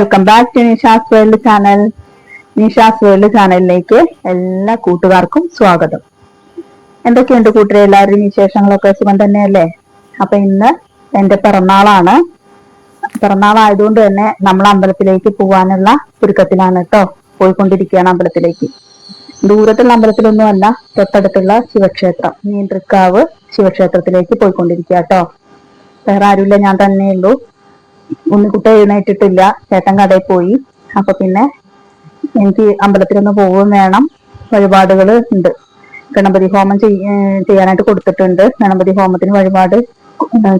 Welcome back to Nisha's world channel. Nisha's world ചാനലിലേക്ക് എല്ലാ കൂട്ടുകാർക്കും സ്വാഗതം. എന്തൊക്കെയുണ്ട് കൂട്ടരെ എല്ലാവരുടെയും വിശേഷങ്ങളൊക്കെ സുഖം തന്നെയല്ലേ? അപ്പൊ ഇന്ന് എന്റെ പിറന്നാളാണ്. പിറന്നാളായതുകൊണ്ട് തന്നെ നമ്മൾ അമ്പലത്തിലേക്ക് പോവാനുള്ള ഒരുക്കത്തിലാണ് കേട്ടോ പോയിക്കൊണ്ടിരിക്കുകയാണ് അമ്പലത്തിലേക്ക്. ദൂരത്തുള്ള അമ്പലത്തിലൊന്നും അല്ല തൊട്ടടുത്തുള്ള ശിവക്ഷേത്രം. നീന്തൃക്കാവ് ശിവക്ഷേത്രത്തിലേക്ക് പോയിക്കൊണ്ടിരിക്കുക കേട്ടോ വേറെ ആരുമില്ല ഞാൻ തന്നെയുള്ളൂ. ഉണ്ണിക്കുട്ട എഴുന്നേറ്റിട്ടില്ല. ചേട്ടൻ കടയിൽ പോയി. അപ്പൊ പിന്നെ എനിക്ക് അമ്പലത്തിലൊന്ന് പോവുകയും വേണം. വഴിപാടുകൾ ഉണ്ട്. ഗണപതി ഹോമം ചെയ്യാനായിട്ട് കൊടുത്തിട്ടുണ്ട്. ഗണപതി ഹോമത്തിന് വഴിപാട്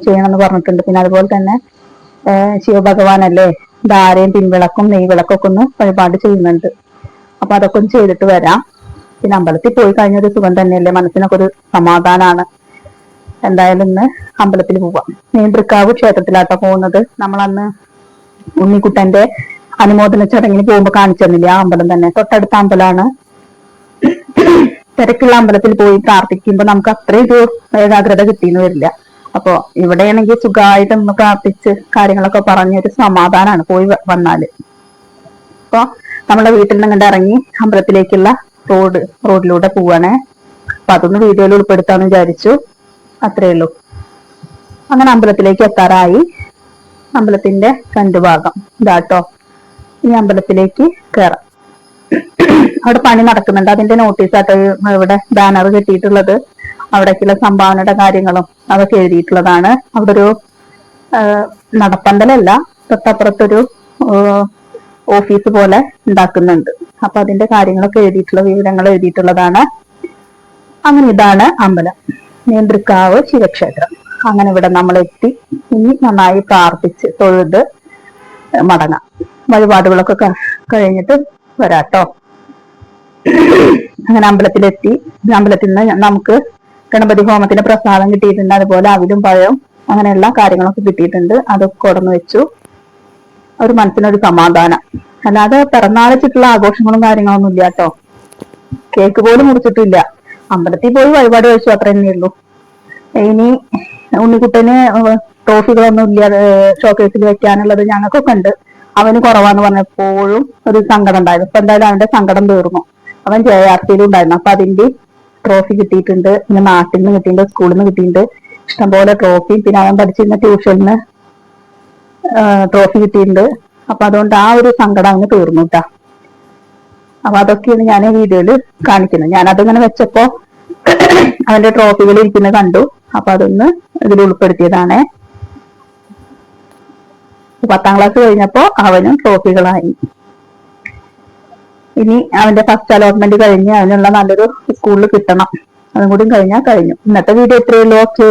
ചെയ്യണമെന്ന് പറഞ്ഞിട്ടുണ്ട്. പിന്നെ അതുപോലെ തന്നെ ശിവഭഗവാനല്ലേ ധാരയും പിൻവിളക്കും നെയ്വിളക്കും ഒക്കെ ഒന്ന് വഴിപാട് ചെയ്യുന്നുണ്ട്. അപ്പൊ അതൊക്കെ ഒന്ന് ചെയ്തിട്ട് വരാം. പിന്നെ അമ്പലത്തിൽ പോയി കഴിഞ്ഞൊരു സുഖം തന്നെയല്ലേ? മനസ്സിനൊക്കെ ഒരു സമാധാനാണ്. എന്തായാലും ഇന്ന് അമ്പലത്തിൽ പോവാം. നേന്ത്രക്കാവ് ക്ഷേത്രത്തിലാട്ടോ പോകുന്നത്. നമ്മളന്ന് ഉണ്ണിക്കുട്ടന്റെ അനുമോദന ചടങ്ങിന് പോകുമ്പോ കാണിച്ചു ആ അമ്പലം തന്നെ? തൊട്ടടുത്ത അമ്പലമാണ്. തിരക്കുള്ള അമ്പലത്തിൽ പോയി പ്രാർത്ഥിക്കുമ്പോ നമുക്ക് അത്രയും ഒരു ഏകാഗ്രത കിട്ടിയെന്ന് വരില്ല. അപ്പോ ഇവിടെയാണെങ്കിൽ സുഖമായിട്ട് ഒന്ന് പ്രാർത്ഥിച്ച് കാര്യങ്ങളൊക്കെ പറഞ്ഞൊരു സമാധാനമാണ് പോയി വന്നാൽ. അപ്പൊ നമ്മുടെ വീട്ടിൽ നിന്ന് കണ്ട് ഇറങ്ങി അമ്പലത്തിലേക്കുള്ള റോഡ് റോഡിലൂടെ പോവാണേ. അപ്പൊ അതൊന്ന് വീഡിയോയിൽ ഉൾപ്പെടുത്താന്ന് വിചാരിച്ചു. അത്രേ ഉള്ളൂ. അങ്ങനെ അമ്പലത്തിലേക്ക് എത്താറായി. അമ്പലത്തിന്റെ കണ്ടുഭാഗം ഭാഗം. ഇതാട്ടോ ഈ അമ്പലത്തിലേക്ക് കയറാം അവിടെ പണി നടക്കുന്നുണ്ട്. അതിന്റെ നോട്ടീസ് ആട്ടോ ഇവിടെ ബാനർ കിട്ടിയിട്ടുള്ളത്. അവിടേക്കുള്ള സംഭാവനയുടെ കാര്യങ്ങളും അതൊക്കെ എഴുതിയിട്ടുള്ളതാണ്. അവിടെ ഒരു നടപ്പന്തലല്ല. തൊട്ടപ്പുറത്തൊരു ഓഫീസ് പോലെ ഉണ്ടാക്കുന്നുണ്ട്. അപ്പൊ അതിന്റെ കാര്യങ്ങളൊക്കെ എഴുതിയിട്ടുള്ള വിവരങ്ങൾ എഴുതിയിട്ടുള്ളതാണ്. അങ്ങനെ ഇതാണ് അമ്പലം. നീന്തൃക്കാവ് ശിവക്ഷേത്രം. അങ്ങനെ ഇവിടെ നമ്മൾ എത്തി ഇനി നന്നായി പ്രാർത്ഥിച്ച് തൊഴുത് മടങ്ങാം. വഴിപാടുകളൊക്കെ കഴിഞ്ഞിട്ട് വരാട്ടോ. അങ്ങനെ അമ്പലത്തിലെത്തി. അമ്പലത്തിൽ നിന്ന് നമുക്ക് ഗണപതി ഹോമത്തിന്റെ പ്രസാദം കിട്ടിയിട്ടുണ്ട്. അതുപോലെ അവിലും പഴവും അങ്ങനെയുള്ള കാര്യങ്ങളൊക്കെ കിട്ടിയിട്ടുണ്ട്. അതൊക്കെ കൊടന്നു വെച്ചു. ഒരു മനസ്സിനൊരു സമാധാനം. അല്ലാതെ പിറന്നാളിച്ചിട്ടുള്ള ആഘോഷങ്ങളും കാര്യങ്ങളൊന്നും ഇല്ല കേട്ടോ. കേക്ക് പോലും മുറിച്ചിട്ടില്ല. അമ്പലത്തിൽ പോയി വഴിപാട് കഴിച്ചു അത്ര തന്നെ ഉള്ളൂ. ഇനി ഉണ്ണിക്കുട്ടന് ട്രോഫികളൊന്നും ഇല്ല ഷോക്കേസിൽ വെക്കാനുള്ളത് ഞങ്ങൾക്കൊക്കെ ഉണ്ട്. അവന് കുറവാന്ന് പറഞ്ഞപ്പോഴും ഒരു സങ്കടം ഉണ്ടായിരുന്നു. ഇപ്പൊ എന്തായാലും അവന്റെ സങ്കടം തീർന്നു. അവൻ ജെ ആർ സിയിലും ഉണ്ടായിരുന്നു. അപ്പൊ അതിന്റെ ട്രോഫി കിട്ടിയിട്ടുണ്ട്. പിന്നെ നാട്ടിൽ നിന്ന് കിട്ടിയിട്ടുണ്ട് സ്കൂളിൽ നിന്ന് കിട്ടിയിട്ടുണ്ട്. ഇഷ്ടംപോലെ ട്രോഫി പിന്നെ അവൻ പഠിച്ചിരുന്ന ട്യൂഷനിൽ ട്രോഫി കിട്ടിയിട്ടുണ്ട്. അപ്പൊ അതുകൊണ്ട് ആ ഒരു സങ്കടം അവന് തീർന്നു കേട്ടാ അപ്പൊ അതൊക്കെയാണ് ഞാൻ വീഡിയോയിൽ കാണിക്കുന്നത്. ഞാൻ അതിങ്ങനെ വെച്ചപ്പോ അവന്റെ ട്രോഫികൾ ഇരിക്കുന്നത് കണ്ടു. അപ്പൊ അതൊന്ന് ഇതിൽ ഉൾപ്പെടുത്തിയതാണ്. പത്താം ക്ലാസ് കഴിഞ്ഞപ്പോ അവനും ട്രോഫികളായി ഇനി അവന്റെ ഫസ്റ്റ് അലോട്ട്മെന്റ് കഴിഞ്ഞ് അവനുള്ള നല്ലൊരു സ്കൂളിൽ കിട്ടണം. അതും കൂടി കഴിഞ്ഞാൽ കഴിഞ്ഞു. ഇന്നത്തെ വീഡിയോ എത്രയുള്ളൂ ഓക്കേ